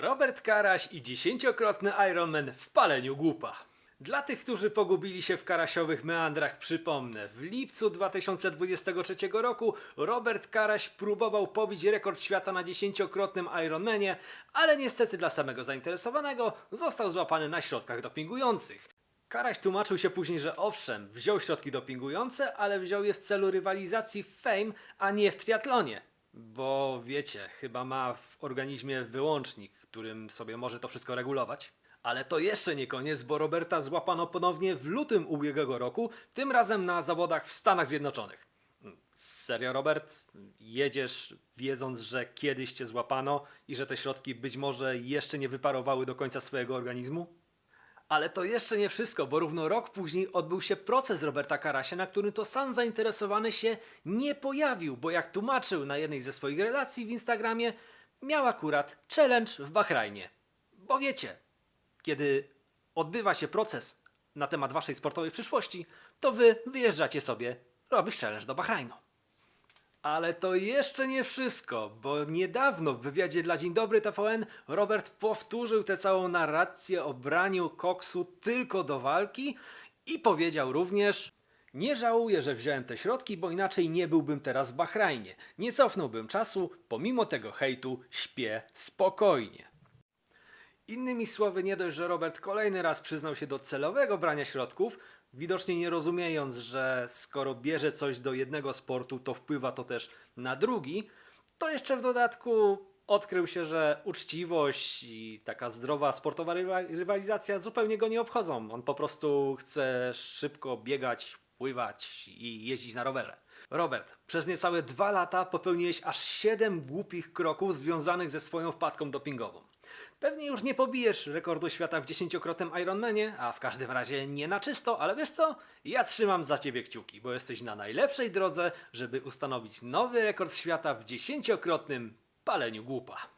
Robert Karaś i dziesięciokrotny Ironman w paleniu głupa. Dla tych, którzy pogubili się w karasiowych meandrach, przypomnę, w lipcu 2023 roku Robert Karaś próbował pobić rekord świata na dziesięciokrotnym Ironmanie, ale niestety dla samego zainteresowanego został złapany na środkach dopingujących. Karaś tłumaczył się później, że owszem, wziął środki dopingujące, ale wziął je w celu rywalizacji w Fame, a nie w triatlonie. Bo wiecie, chyba ma w organizmie wyłącznik, którym sobie może to wszystko regulować. Ale to jeszcze nie koniec, bo Roberta złapano ponownie w lutym ubiegłego roku, tym razem na zawodach w Stanach Zjednoczonych. Serio, Robert? Jedziesz wiedząc, że kiedyś cię złapano i że te środki być może jeszcze nie wyparowały do końca swojego organizmu? Ale to jeszcze nie wszystko, bo równo rok później odbył się proces Roberta Karasia, na którym to sam zainteresowany się nie pojawił, bo jak tłumaczył na jednej ze swoich relacji w Instagramie, miał akurat challenge w Bahrajnie. Bo wiecie, kiedy odbywa się proces na temat waszej sportowej przyszłości, to wy wyjeżdżacie sobie robić challenge do Bahrajnu. Ale to jeszcze nie wszystko, bo niedawno w wywiadzie dla Dzień Dobry TVN Robert powtórzył tę całą narrację o braniu koksu tylko do walki i powiedział również nie żałuję, że wziąłem te środki, bo inaczej nie byłbym teraz w Bahrajnie. Nie cofnąłbym czasu, pomimo tego hejtu śpię spokojnie. Innymi słowy, nie dość, że Robert kolejny raz przyznał się do celowego brania środków, widocznie nie rozumiejąc, że skoro bierze coś do jednego sportu, to wpływa to też na drugi, to jeszcze w dodatku odkrył się, że uczciwość i taka zdrowa sportowa rywa- rywalizacja zupełnie go nie obchodzą. On po prostu chce szybko biegać, pływać i jeździć na rowerze. Robert, przez niecałe dwa lata popełniłeś aż 7 głupich kroków związanych ze swoją wpadką dopingową. Pewnie już nie pobijesz rekordu świata w dziesięciokrotnym Ironmanie, a w każdym razie nie na czysto, ale wiesz co? Ja trzymam za ciebie kciuki, bo jesteś na najlepszej drodze, żeby ustanowić nowy rekord świata w dziesięciokrotnym paleniu głupa.